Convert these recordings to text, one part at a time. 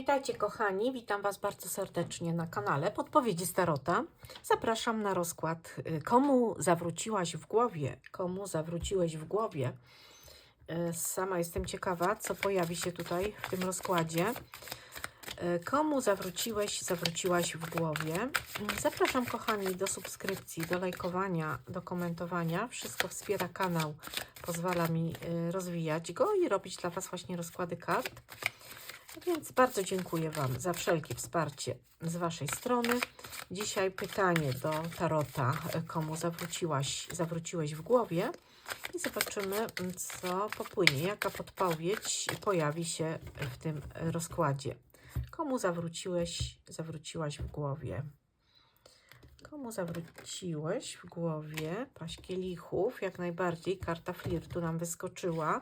Witajcie kochani, witam Was bardzo serdecznie na kanale Podpowiedzi Starota. Zapraszam na rozkład y, Komu zawróciłaś w głowie? Komu zawróciłeś w głowie? Y, Sama jestem ciekawa, co pojawi się tutaj w tym rozkładzie. Y, Komu zawróciłeś, zawróciłaś w głowie? Y, Zapraszam kochani do subskrypcji, do lajkowania, do komentowania. Wszystko wspiera kanał, pozwala mi rozwijać go i robić dla Was właśnie rozkłady kart. Więc bardzo dziękuję Wam za wszelkie wsparcie z Waszej strony. Dzisiaj pytanie do Tarota, komu zawróciłaś, zawróciłeś w głowie i zobaczymy, co popłynie, jaka podpowiedź pojawi się w tym rozkładzie. Komu zawróciłeś, zawróciłaś w głowie? Komu zawróciłeś w głowie? Paść kielichów, jak najbardziej. Karta flirtu nam wyskoczyła.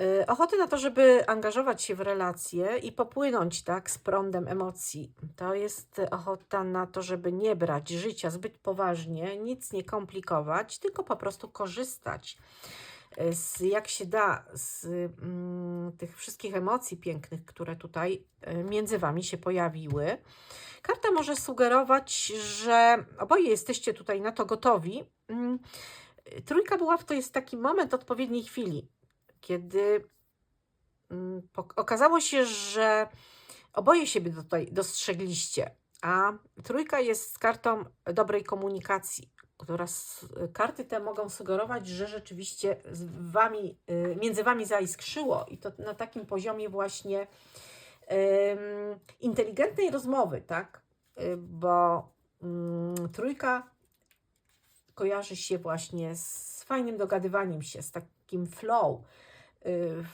Y, ochoty na to, żeby angażować się w relacje i popłynąć tak z prądem emocji. To jest ochota na to, żeby nie brać życia zbyt poważnie, nic nie komplikować, tylko po prostu korzystać y, z, jak się da z mm, tych wszystkich emocji pięknych, które tutaj y, między Wami się pojawiły. Karta może sugerować, że oboje jesteście tutaj na to gotowi. Mm, Trójka buław to jest taki moment odpowiedniej chwili kiedy mm, okazało się, że oboje siebie tutaj dostrzegliście, a trójka jest kartą dobrej komunikacji, która karty te mogą sugerować, że rzeczywiście z wami, y, między wami zaiskrzyło i to na takim poziomie właśnie ym, inteligentnej rozmowy, tak? Y, Bo mm, trójka kojarzy się właśnie z fajnym dogadywaniem się, z takim flow. Y,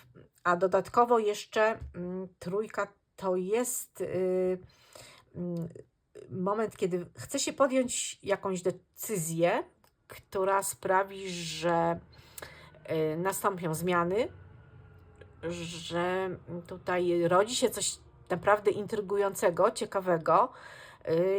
A dodatkowo jeszcze mm, trójka to jest y, mm, moment, kiedy chce się podjąć jakąś decyzję, która sprawi, że y, nastąpią zmiany, że tutaj rodzi się coś naprawdę intrygującego, ciekawego.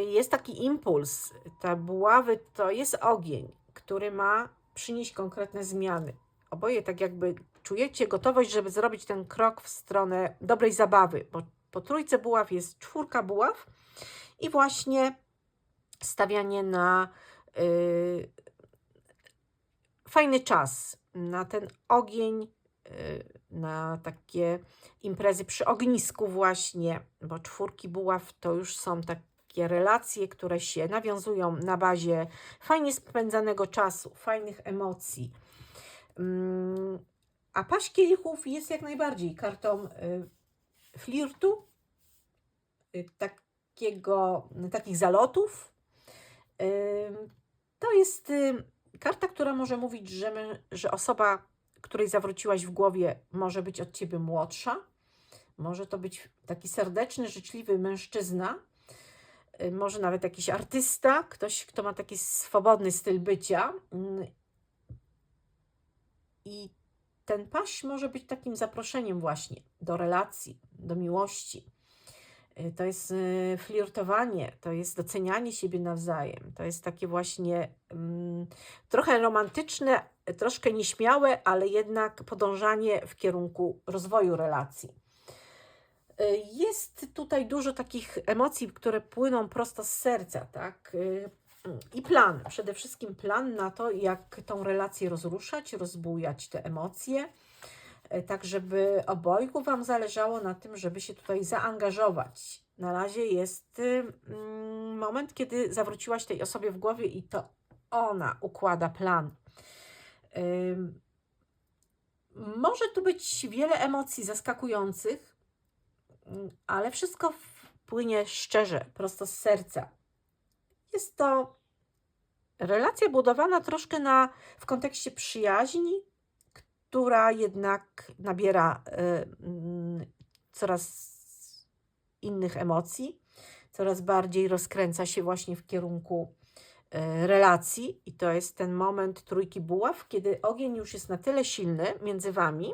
Jest taki impuls. Te buławy to jest ogień, który ma przynieść konkretne zmiany. Oboje tak jakby czujecie gotowość, żeby zrobić ten krok w stronę dobrej zabawy, bo po trójce buław jest czwórka buław i właśnie stawianie na y, fajny czas, na ten ogień, y, na takie imprezy przy ognisku właśnie, bo czwórki buław to już są takie relacje, które się nawiązują na bazie fajnie spędzanego czasu, fajnych emocji. Mm, A paść kielichów jest jak najbardziej kartą y, flirtu, y, takiego, takich zalotów. Ym, To jest y, karta, która może mówić, że, my, że osoba, której zawróciłaś w głowie, może być od ciebie młodsza. Może to być taki serdeczny, życzliwy mężczyzna. y, Może nawet jakiś artysta, ktoś, kto ma taki swobodny styl bycia. I ten paść może być takim zaproszeniem właśnie do relacji, do miłości. Y, To jest y, flirtowanie, to jest docenianie siebie nawzajem. To jest takie właśnie mm, trochę romantyczne, troszkę nieśmiałe, ale jednak podążanie w kierunku rozwoju relacji. Y, Jest tutaj dużo takich emocji, które płyną prosto z serca, tak? I plan, przede wszystkim plan na to, jak tą relację rozruszać, rozbujać te emocje, y, tak żeby obojgu Wam zależało na tym, żeby się tutaj zaangażować. Na razie jest mm, moment, kiedy zawróciłaś tej osobie w głowie i to ona układa plan. Może tu być wiele emocji zaskakujących, Mm, ale wszystko płynie szczerze, prosto z serca. Jest to relacja budowana troszkę na, w kontekście przyjaźni, która jednak nabiera y, mm, coraz innych emocji, coraz bardziej rozkręca się właśnie w kierunku y, relacji, i to jest ten moment trójki buław, kiedy ogień już jest na tyle silny między wami,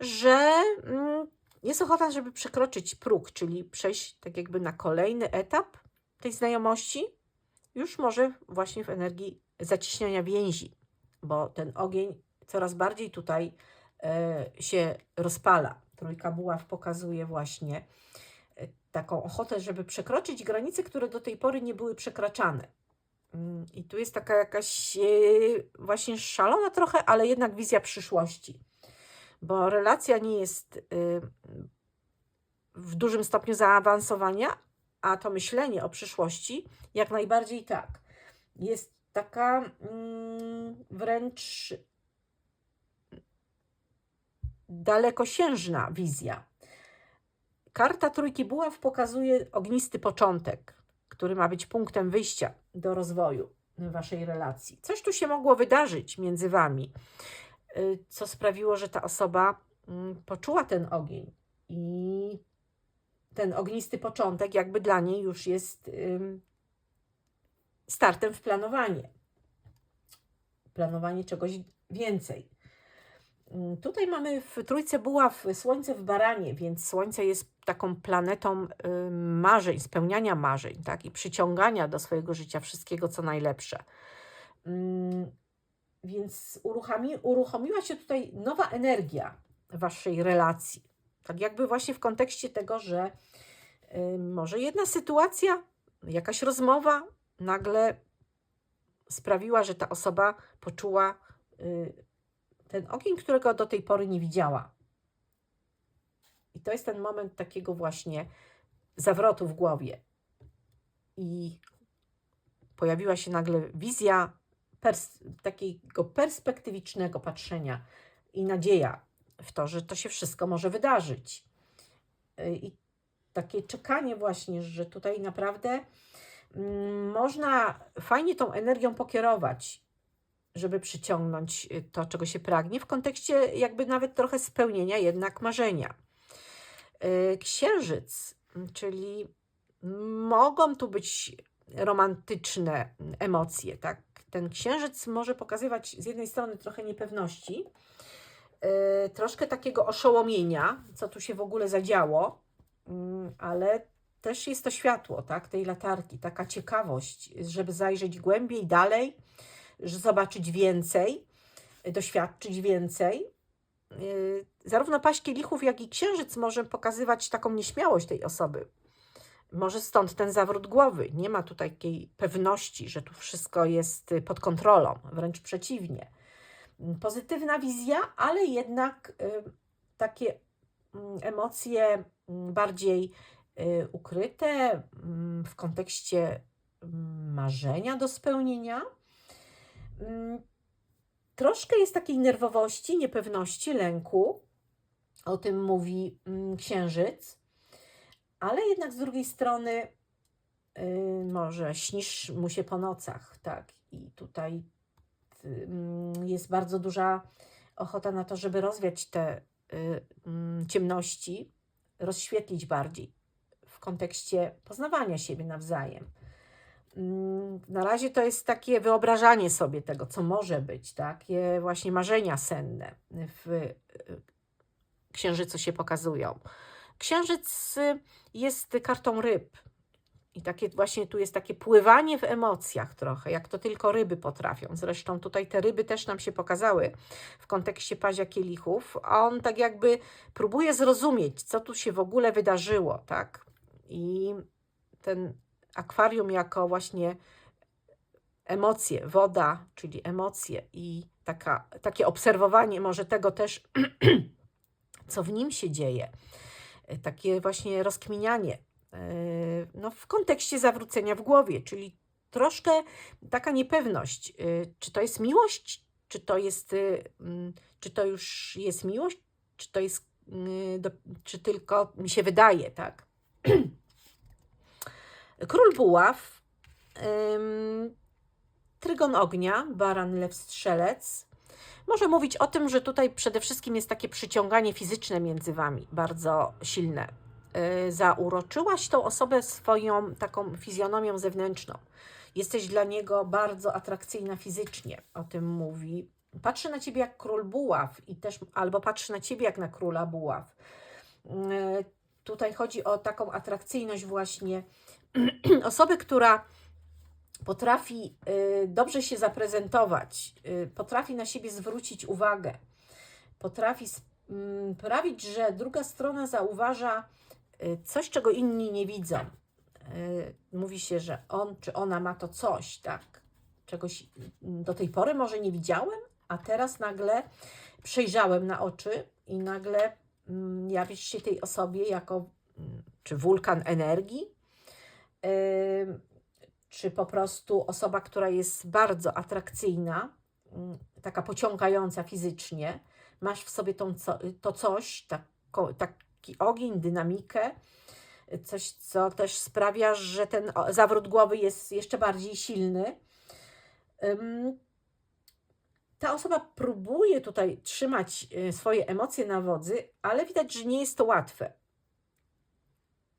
że mm, jest ochota, żeby przekroczyć próg, czyli przejść tak jakby na kolejny etap tej znajomości, już może właśnie w energii zacieśniania więzi, bo ten ogień coraz bardziej tutaj e, się rozpala, Trójka buław pokazuje właśnie y, taką ochotę, żeby przekroczyć granice, które do tej pory nie były przekraczane. Mm, I tu jest taka jakaś y, właśnie szalona trochę, ale jednak wizja przyszłości, bo relacja nie jest w dużym stopniu zaawansowania, a to myślenie o przyszłości jak najbardziej tak. Jest taka mm, wręcz dalekosiężna wizja. Karta Trójki Buław pokazuje ognisty początek, który ma być punktem wyjścia do rozwoju waszej relacji. Coś tu się mogło wydarzyć między wami, y, co sprawiło, że ta osoba mm, poczuła ten ogień i ten ognisty początek jakby dla niej już jest startem w planowanie. Planowanie czegoś więcej. Ym, Tutaj mamy w Trójce Buław Słońce w Baranie, więc Słońce jest taką planetą ym, marzeń, spełniania marzeń, tak? I przyciągania do swojego życia wszystkiego, co najlepsze. Ym, Więc uruchomi, uruchomiła się tutaj nowa energia waszej relacji. Tak jakby właśnie w kontekście tego, że y, może jedna sytuacja, jakaś rozmowa nagle sprawiła, że ta osoba poczuła y, ten ogień, którego do tej pory nie widziała. I to jest ten moment takiego właśnie zawrotu w głowie. I pojawiła się nagle wizja pers takiego perspektywicznego patrzenia i nadzieja w to, że to się wszystko może wydarzyć. Y, I takie czekanie właśnie, że tutaj naprawdę mm, można fajnie tą energią pokierować, żeby przyciągnąć y, to, czego się pragnie, w kontekście jakby nawet trochę spełnienia jednak marzenia. Y, Księżyc, mm, czyli mogą tu być romantyczne emocje, tak? Ten księżyc może pokazywać z jednej strony trochę niepewności, yy, troszkę takiego oszołomienia, co tu się w ogóle zadziało, mm, ale też jest to światło, tak? Tej latarki, taka ciekawość, żeby zajrzeć głębiej, dalej, zobaczyć więcej, doświadczyć więcej. Yy, Zarówno paść kielichów, jak i księżyc może pokazywać taką nieśmiałość tej osoby. Może stąd ten zawrót głowy. Nie ma tu takiej pewności, że tu wszystko jest y, pod kontrolą, wręcz przeciwnie. Mm, Pozytywna wizja, ale jednak y, takie mm, emocje mm, bardziej y, ukryte mm, w kontekście mm, marzenia do spełnienia. Mm, Troszkę jest takiej nerwowości, niepewności, lęku. O tym mówi mm, księżyc ale jednak z drugiej strony yy, może śnisz mu się po nocach, tak, i tutaj y, mm, jest bardzo duża ochota na to, żeby rozwiać te y, mm, ciemności, rozświetlić bardziej w kontekście poznawania siebie nawzajem. Mm, Na razie to jest takie wyobrażanie sobie tego, co może być, takie właśnie marzenia senne w y, księżycu się pokazują. Księżyc y, jest kartą ryb. I takie właśnie tu jest takie pływanie w emocjach trochę, jak to tylko ryby potrafią. Zresztą tutaj te ryby też nam się pokazały w kontekście pazia kielichów. On tak jakby próbuje zrozumieć, co tu się w ogóle wydarzyło, tak? I ten akwarium jako właśnie emocje, woda, czyli emocje i taka, takie obserwowanie może tego też, co w nim się dzieje takie właśnie rozkminianie no, w kontekście zawrócenia w głowie, czyli troszkę taka niepewność, e, czy to jest miłość, czy to jest, y, mm, czy to już jest miłość, czy to jest, y, czy tylko mi się wydaje, tak? Król Buław, Trygon Ognia, Baran Lew Strzelec, może mówić o tym, że tutaj przede wszystkim jest takie przyciąganie fizyczne między wami, bardzo silne. Yy, Zauroczyłaś tą osobę swoją taką fizjonomią zewnętrzną. Jesteś dla niego bardzo atrakcyjna fizycznie, o tym mówi. Patrzy na ciebie jak król buław i też albo patrzy na ciebie jak na króla buław. Yy, Tutaj chodzi o taką atrakcyjność właśnie osoby, która potrafi y, dobrze się zaprezentować, y, potrafi na siebie zwrócić uwagę, potrafi mm, prawić, że druga strona zauważa y, coś, czego inni nie widzą. Y, Mówi się, że on czy ona ma to coś, tak? Czegoś do tej pory może nie widziałem, a teraz nagle przejrzałem na oczy i nagle mm, jawisz się tej osobie jako mm, czy wulkan energii, ym, czy po prostu osoba, która jest bardzo atrakcyjna, mm, taka pociągająca fizycznie, masz w sobie to coś, tako, taki ogień, dynamikę, coś, co też sprawia, że ten zawrót głowy jest jeszcze bardziej silny. Ta osoba próbuje tutaj trzymać y, swoje emocje na wodzy, ale widać, że nie jest to łatwe.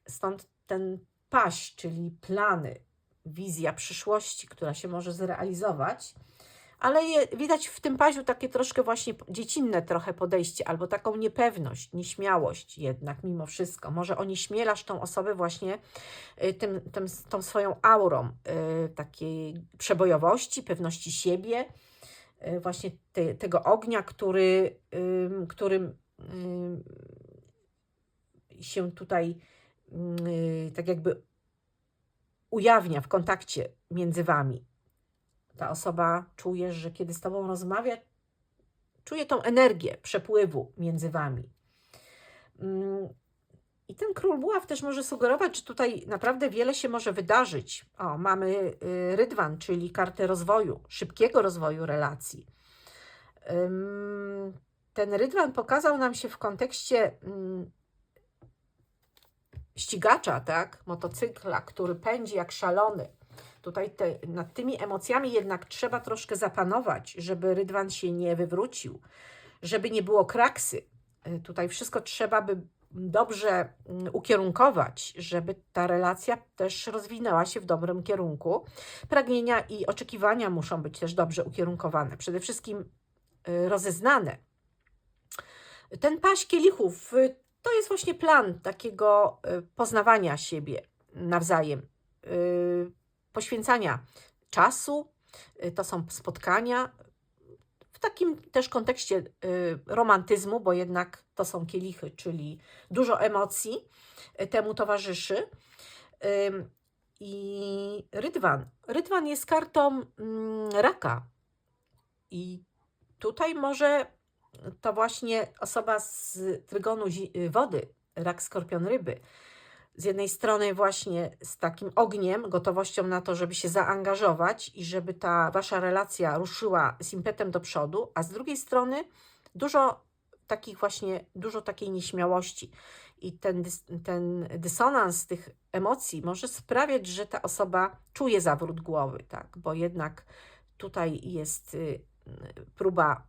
Stąd ten paść, czyli plany, wizja przyszłości, która się może zrealizować, ale je, widać w tym paziu takie troszkę właśnie dziecinne trochę podejście, albo taką niepewność, nieśmiałość jednak mimo wszystko. Może onieśmielasz tą osobę właśnie y, tym, tym, tą swoją aurą y, takiej przebojowości, pewności siebie, y, właśnie te, tego ognia, który, ym, którym ym, się tutaj y, tak jakby ujawnia w kontakcie między wami. Ta osoba czuje, że kiedy z tobą rozmawia, czuje tą energię przepływu między wami. Mm, I ten król buław też może sugerować, że tutaj naprawdę wiele się może wydarzyć. O, mamy y, rydwan, czyli kartę rozwoju, szybkiego rozwoju relacji. Ten rydwan pokazał nam się w kontekście mm, ścigacza, tak, motocykla, który pędzi jak szalony. Tutaj te, nad tymi emocjami jednak trzeba troszkę zapanować, żeby rydwan się nie wywrócił, żeby nie było kraksy. Y, Tutaj wszystko trzeba by dobrze mm, ukierunkować, żeby ta relacja też rozwinęła się w dobrym kierunku. Pragnienia i oczekiwania muszą być też dobrze ukierunkowane, przede wszystkim y, rozeznane. Ten paść kielichów y, to jest właśnie plan takiego poznawania siebie nawzajem, poświęcania czasu. y, To są spotkania w takim też kontekście y, romantyzmu, bo jednak to są kielichy, czyli dużo emocji y, temu towarzyszy. I rydwan. Rydwan jest kartą mm, raka. I tutaj może to właśnie osoba z trygonu wody, rak, skorpion, ryby, z jednej strony właśnie z takim ogniem, gotowością na to, żeby się zaangażować i żeby ta wasza relacja ruszyła z impetem do przodu, a z drugiej strony dużo takich właśnie, dużo takiej nieśmiałości. I ten, ten dysonans tych emocji może sprawiać, że ta osoba czuje zawrót głowy, tak? Bo jednak tutaj jest y, próba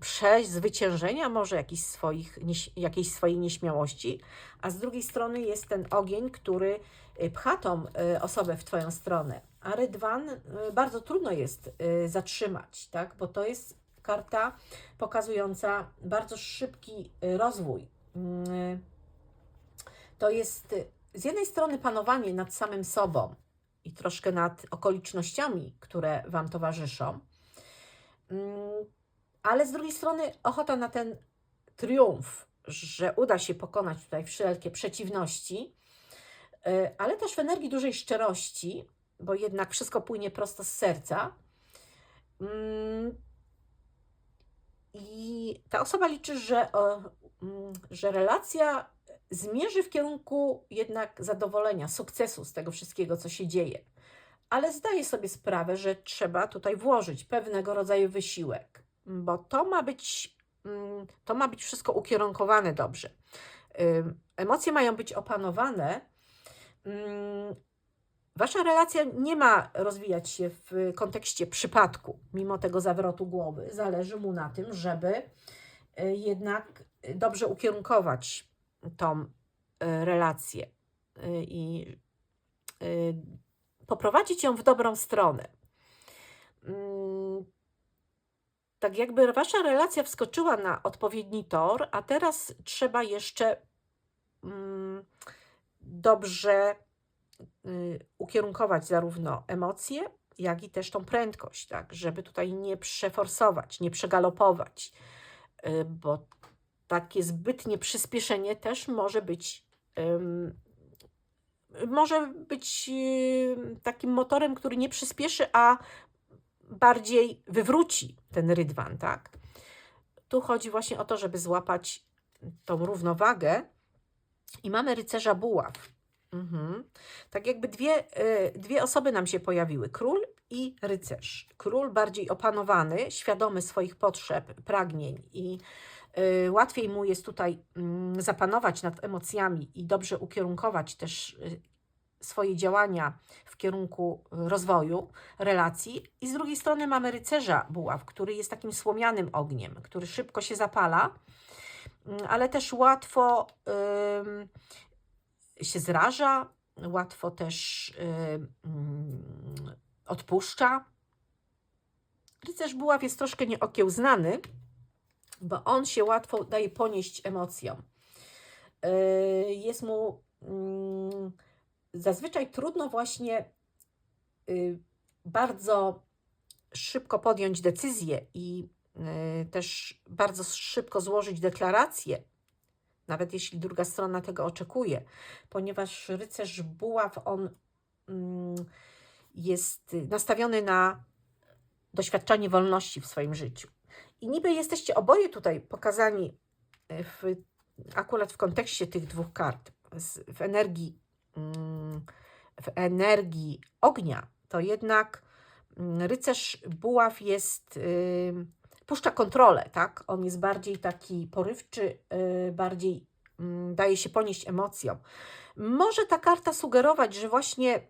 przezwyciężenia może jakichś swoich, jakiejś swojej nieśmiałości, a z drugiej strony jest ten ogień, który y, pcha tą y, osobę w Twoją stronę. A rydwan y, bardzo trudno jest zatrzymać, tak? bo to jest karta pokazująca bardzo szybki rozwój. Mm, To jest z jednej strony panowanie nad samym sobą i troszkę nad okolicznościami, które Wam towarzyszą, Mm, ale z drugiej strony ochota na ten triumf, że uda się pokonać tutaj wszelkie przeciwności, y, ale też w energii dużej szczerości, bo jednak wszystko płynie prosto z serca. Mm, I ta osoba liczy, że, mm, że relacja zmierzy w kierunku jednak zadowolenia, sukcesu z tego wszystkiego, co się dzieje. Ale zdaje sobie sprawę, że trzeba tutaj włożyć pewnego rodzaju wysiłek, bo to ma być, mm, to ma być wszystko ukierunkowane dobrze. Emocje mają być opanowane. Ym, Wasza relacja nie ma rozwijać się w kontekście przypadku, mimo tego zawrotu głowy. Zależy mu na tym, żeby y, jednak dobrze ukierunkować tą y, relację y, i poprowadzić ją w dobrą stronę. Tak jakby wasza relacja wskoczyła na odpowiedni tor, a teraz trzeba jeszcze mm, dobrze y, ukierunkować zarówno emocje, jak i też tą prędkość, tak, żeby tutaj nie przeforsować, nie przegalopować, y, bo takie zbytnie przyspieszenie też może być może być ym, takim motorem, który nie przyspieszy, a bardziej wywróci ten rydwan, tak? Tu chodzi właśnie o to, żeby złapać tą równowagę i mamy rycerza buław. Mhm. Tak jakby dwie, y, dwie osoby nam się pojawiły, król i rycerz. Król bardziej opanowany, świadomy swoich potrzeb, pragnień i y, łatwiej mu jest tutaj mm, zapanować nad emocjami i dobrze ukierunkować też y, swoje działania w kierunku rozwoju relacji. I z drugiej strony mamy rycerza buław, który jest takim słomianym ogniem, który szybko się zapala, mm, ale też łatwo się zraża, łatwo też ym, odpuszcza. Rycerz buław jest troszkę nieokiełznany, bo on się łatwo daje ponieść emocjom. Yy, Jest mu mm, zazwyczaj trudno właśnie y, bardzo szybko podjąć decyzję i y, też bardzo szybko złożyć deklarację, nawet jeśli druga strona tego oczekuje, ponieważ rycerz buław, on mm, jest nastawiony na doświadczanie wolności w swoim życiu. I niby jesteście oboje tutaj pokazani y, w, akurat w kontekście tych dwóch kart, w energii w energii ognia, to jednak mm, rycerz buław jest, puszcza kontrolę, tak? On jest bardziej taki porywczy, y, bardziej mm, daje się ponieść emocjom. Może ta karta sugerować, że właśnie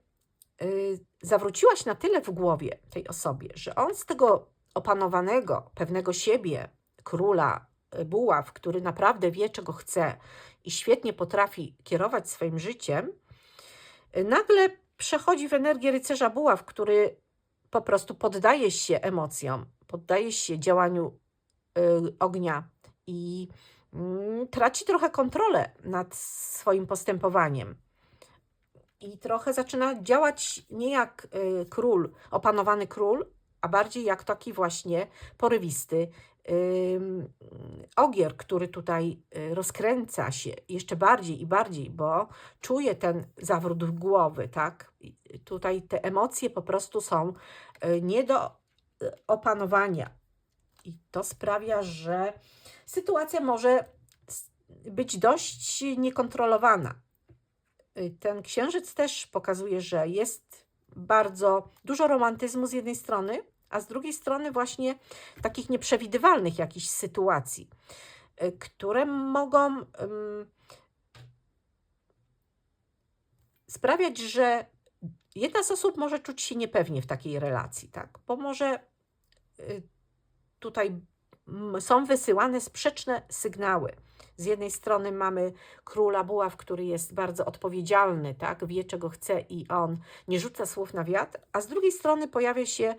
y, zawróciłaś na tyle w głowie tej osobie, że on z tego opanowanego, pewnego siebie, króla y, buław, który naprawdę wie, czego chce i świetnie potrafi kierować swoim życiem, nagle przechodzi w energię rycerza buław, który po prostu poddaje się emocjom, poddaje się działaniu y, ognia i mm, traci trochę kontrolę nad swoim postępowaniem. I trochę zaczyna działać nie jak y, król, opanowany król, a bardziej jak taki właśnie porywisty ogier, który tutaj y, rozkręca się jeszcze bardziej i bardziej, bo czuje ten zawrót głowy, tak? Tutaj te emocje po prostu są y, nie do y, opanowania. I to sprawia, że sytuacja może być dość niekontrolowana. Ten księżyc też pokazuje, że jest bardzo dużo romantyzmu z jednej strony, a z drugiej strony właśnie takich nieprzewidywalnych jakichś sytuacji, y, które mogą sprawiać, że jedna z osób może czuć się niepewnie w takiej relacji, tak? Bo może y, tutaj mm, są wysyłane sprzeczne sygnały. Z jednej strony mamy króla buław, który jest bardzo odpowiedzialny, tak? wie czego chce i on nie rzuca słów na wiatr, a z drugiej strony pojawia się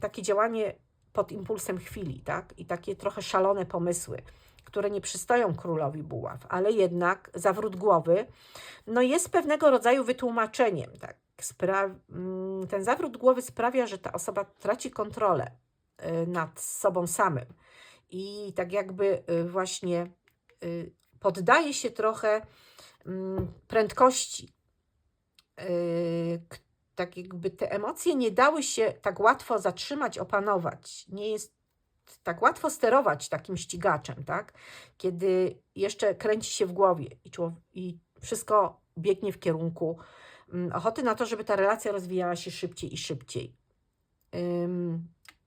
takie działanie pod impulsem chwili tak? i takie trochę szalone pomysły, które nie przystoją królowi buław, ale jednak zawrót głowy no jest pewnego rodzaju wytłumaczeniem. Tak? Spra- mm, ten zawrót głowy sprawia, że ta osoba traci kontrolę y, nad sobą samym i tak jakby y, właśnie y, poddaje się trochę mm, prędkości. Tak jakby te emocje nie dały się tak łatwo zatrzymać, opanować. Nie jest tak łatwo sterować takim ścigaczem, tak? Kiedy jeszcze kręci się w głowie i, człow- i wszystko biegnie w kierunku mm, ochoty na to, żeby ta relacja rozwijała się szybciej i szybciej.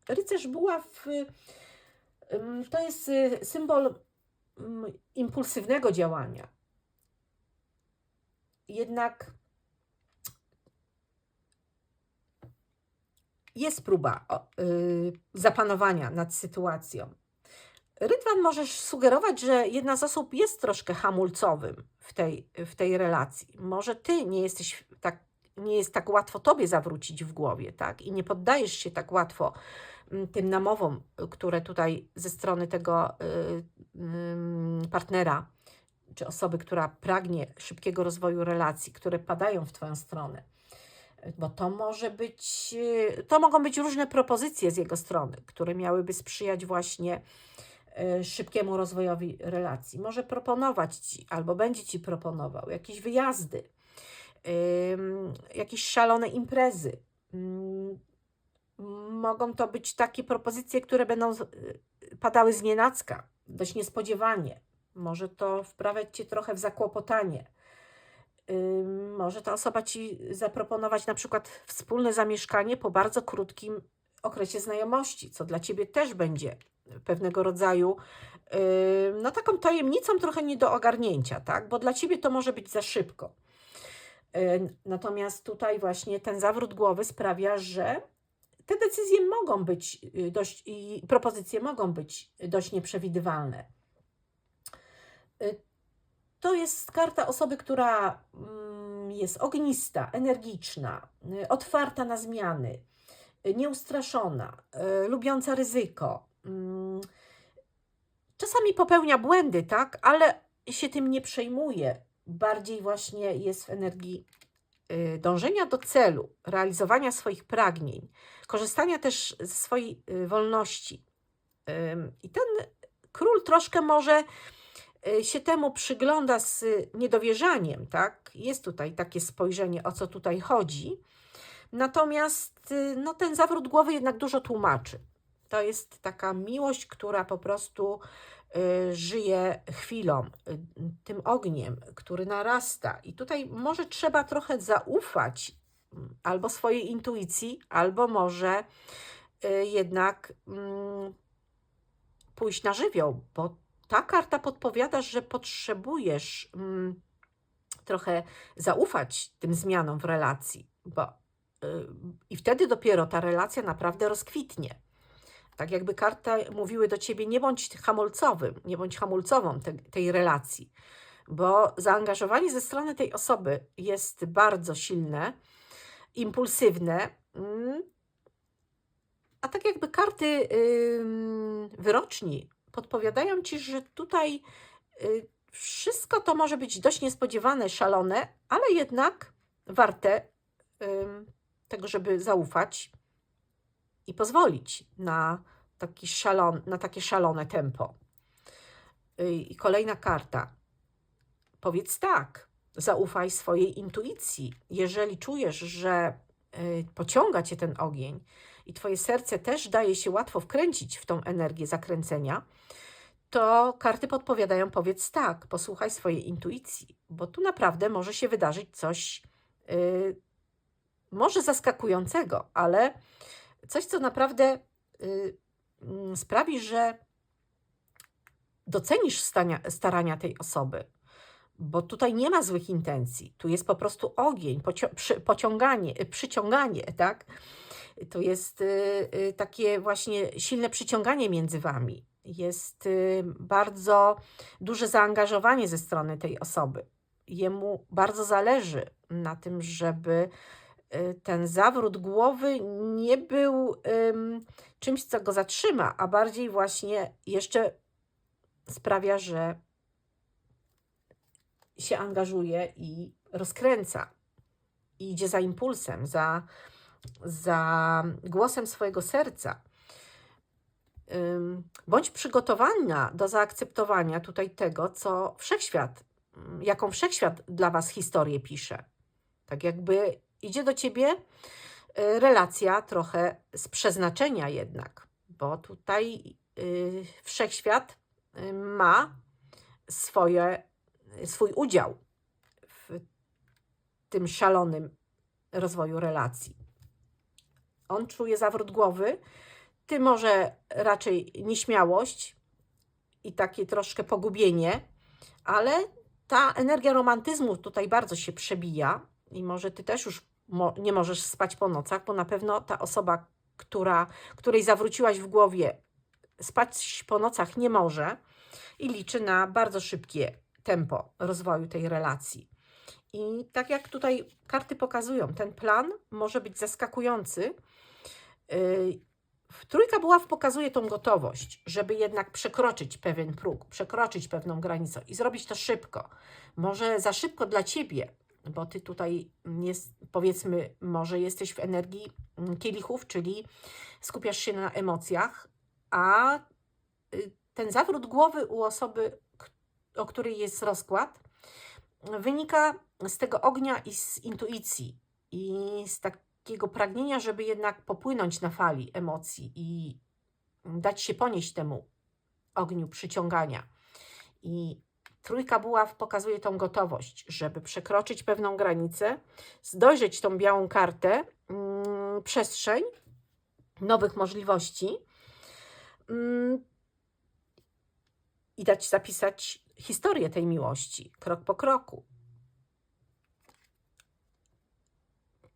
Rycerz buław y, ym, to jest y, symbol ym, impulsywnego działania. Jednak jest próba y, zapanowania nad sytuacją. Rydwan możesz sugerować, że jedna z osób jest troszkę hamulcowym w tej, w tej relacji. Może ty nie jesteś tak, nie jest tak łatwo tobie zawrócić w głowie, tak? I nie poddajesz się tak łatwo mm, tym namowom, które tutaj ze strony tego y, ym, partnera, czy osoby, która pragnie szybkiego rozwoju relacji, które padają w twoją stronę. Bo to może być, y, to mogą być różne propozycje z jego strony, które miałyby sprzyjać właśnie y, szybkiemu rozwojowi relacji. Może proponować ci, albo będzie ci proponował jakieś wyjazdy, jakieś szalone imprezy. Ym, Mogą to być takie propozycje, które będą y, padały z nienacka, dość niespodziewanie. Może to wprawiać cię trochę w zakłopotanie. Może ta osoba ci zaproponować na przykład wspólne zamieszkanie po bardzo krótkim okresie znajomości, co dla ciebie też będzie pewnego rodzaju no taką tajemnicą trochę nie do ogarnięcia, tak? Bo dla ciebie to może być za szybko. Natomiast tutaj właśnie ten zawrót głowy sprawia, że te decyzje mogą być y, dość i propozycje mogą być dość nieprzewidywalne. To jest karta osoby, która mm, jest ognista, energiczna, y, otwarta na zmiany, y, nieustraszona, y, lubiąca ryzyko. mm, Czasami popełnia błędy, tak, ale się tym nie przejmuje. Bardziej właśnie jest w energii dążenia do celu, realizowania swoich pragnień, korzystania też ze swojej wolności. I ten król troszkę może się temu przygląda z y, niedowierzaniem, tak? Jest tutaj takie spojrzenie, o co tutaj chodzi. Natomiast y, no, ten zawrót głowy jednak dużo tłumaczy. To jest taka miłość, która po prostu y, żyje chwilą, y, tym ogniem, który narasta. I tutaj może trzeba trochę zaufać mm, albo swojej intuicji, albo może y, jednak mm, pójść na żywioł, bo ta karta podpowiada, że potrzebujesz mm, trochę zaufać tym zmianom w relacji, bo y, i wtedy dopiero ta relacja naprawdę rozkwitnie. Tak jakby karty mówiły do ciebie, nie bądź hamulcowym, nie bądź hamulcową te, tej relacji, bo zaangażowanie ze strony tej osoby jest bardzo silne, impulsywne, mm, a tak jakby karty ym, wyroczni podpowiadają ci, że tutaj y, wszystko to może być dość niespodziewane, szalone, ale jednak warte tego, żeby zaufać i pozwolić na, taki szalon, na takie szalone tempo. Y, I kolejna karta. Powiedz tak, zaufaj swojej intuicji. Jeżeli czujesz, że y, pociąga cię ten ogień i twoje serce też daje się łatwo wkręcić w tą energię zakręcenia, to karty podpowiadają, powiedz tak, posłuchaj swojej intuicji, bo tu naprawdę może się wydarzyć coś y, może zaskakującego, ale coś, co naprawdę y, mm, sprawi, że docenisz stania, starania tej osoby, bo tutaj nie ma złych intencji. Tu jest po prostu ogień, przy, pociąganie, y, przyciąganie, tak? To jest y, y, takie właśnie silne przyciąganie między wami. Jest y, bardzo duże zaangażowanie ze strony tej osoby. Jemu bardzo zależy na tym, żeby ten zawrót głowy nie był ym, czymś, co go zatrzyma, a bardziej właśnie jeszcze sprawia, że się angażuje i rozkręca. I idzie za impulsem, za, za głosem swojego serca. Bądź przygotowana do zaakceptowania tutaj tego, co wszechświat, jaką wszechświat dla Was historię pisze. Tak jakby idzie do Ciebie y, relacja trochę z przeznaczenia jednak, bo tutaj y, wszechświat y, ma swoje, swój udział w tym szalonym rozwoju relacji. On czuje zawrót głowy, ty może raczej nieśmiałość i takie troszkę pogubienie, ale ta energia romantyzmu tutaj bardzo się przebija i może ty też już mo- nie możesz spać po nocach, bo na pewno ta osoba, która, której zawróciłaś w głowie, spać po nocach nie może i liczy na bardzo szybkie tempo rozwoju tej relacji. I tak jak tutaj karty pokazują, ten plan może być zaskakujący. W- Trójka buław pokazuje tą gotowość, żeby jednak przekroczyć pewien próg, przekroczyć pewną granicę i zrobić to szybko. Może za szybko dla ciebie, bo ty tutaj jest, powiedzmy, może jesteś w energii mm, kielichów, czyli skupiasz się na emocjach, a y, ten zawrót głowy u osoby, o której jest rozkład, wynika z tego ognia i z intuicji i z takiego pragnienia, żeby jednak popłynąć na fali emocji i dać się ponieść temu ogniu przyciągania. I trójka buław pokazuje tą gotowość, żeby przekroczyć pewną granicę, dojrzeć tą białą kartę, mm, przestrzeń nowych możliwości mm, i dać zapisać historię tej miłości krok po kroku.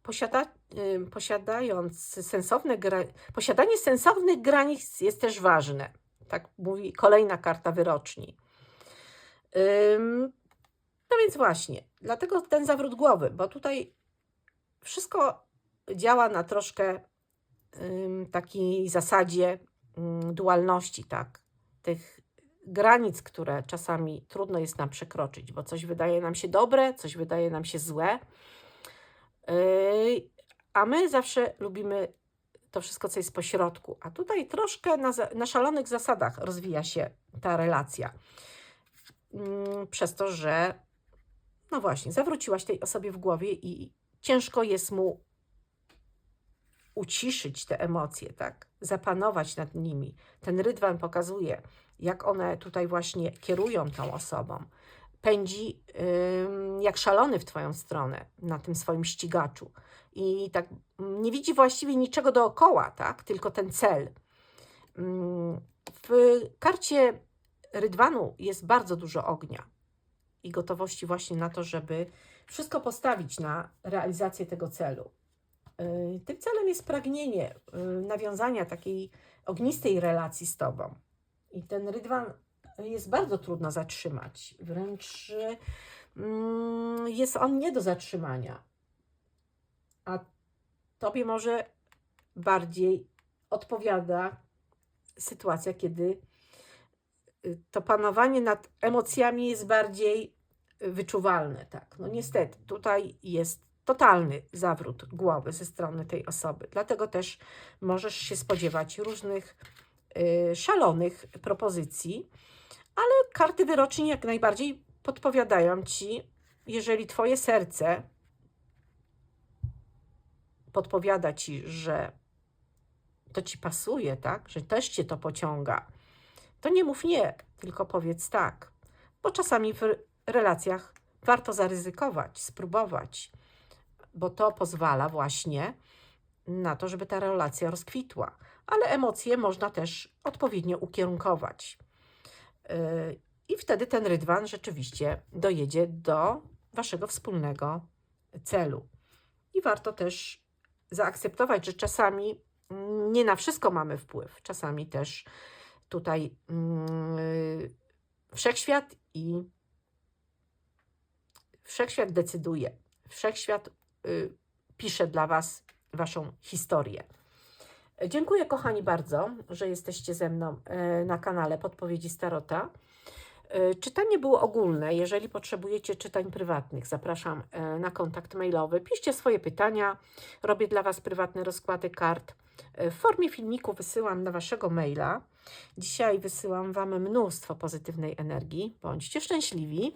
Posiada, y, posiadając sensowne posiadanie sensownych granic jest też ważne. Tak mówi kolejna karta wyroczni. No więc właśnie, dlatego ten zawrót głowy, bo tutaj wszystko działa na troszkę takiej zasadzie dualności, tak? Tych granic, które czasami trudno jest nam przekroczyć, bo coś wydaje nam się dobre, coś wydaje nam się złe. Yy, a my zawsze lubimy to wszystko, co jest pośrodku. A tutaj troszkę na, na szalonych zasadach rozwija się ta relacja. Mm, Przez to, że no właśnie, zawróciłaś tej osobie w głowie i ciężko jest mu uciszyć te emocje, tak? Zapanować nad nimi. Ten rydwan pokazuje, jak one tutaj właśnie kierują tą osobą. Pędzi ym, jak szalony w twoją stronę na tym swoim ścigaczu. I tak mm, nie widzi właściwie niczego dookoła, tak? Tylko ten cel. Ym, W karcie rydwanu jest bardzo dużo ognia i gotowości właśnie na to, żeby wszystko postawić na realizację tego celu. Yy, Tym celem jest pragnienie yy, nawiązania takiej ognistej relacji z Tobą. I ten rydwan jest bardzo trudno zatrzymać. Wręcz mm, jest on nie do zatrzymania. A Tobie może bardziej odpowiada sytuacja, kiedy y, to panowanie nad emocjami jest bardziej wyczuwalne. Tak, no niestety, tutaj jest totalny zawrót głowy ze strony tej osoby. Dlatego też możesz się spodziewać różnych szalonych propozycji, ale karty wyroczni jak najbardziej podpowiadają ci, jeżeli twoje serce podpowiada ci, że to ci pasuje, tak, że też cię to pociąga, to nie mów nie, tylko powiedz tak, bo czasami w relacjach warto zaryzykować, spróbować, bo to pozwala właśnie na to, żeby ta relacja rozkwitła. Ale emocje można też odpowiednio ukierunkować. Yy, I wtedy ten rydwan rzeczywiście dojedzie do waszego wspólnego celu. I warto też zaakceptować, że czasami nie na wszystko mamy wpływ. Czasami też tutaj yy, wszechświat i wszechświat decyduje. Wszechświat y, pisze dla Was Waszą historię. Dziękuję, kochani, bardzo, że jesteście ze mną e, na kanale Podpowiedzi Starota. E, Czytanie było ogólne. Jeżeli potrzebujecie czytań prywatnych, zapraszam e, na kontakt mailowy. Piszcie swoje pytania. Robię dla Was prywatne rozkłady kart. W formie filmiku wysyłam na Waszego maila. Dzisiaj wysyłam Wam mnóstwo pozytywnej energii. Bądźcie szczęśliwi.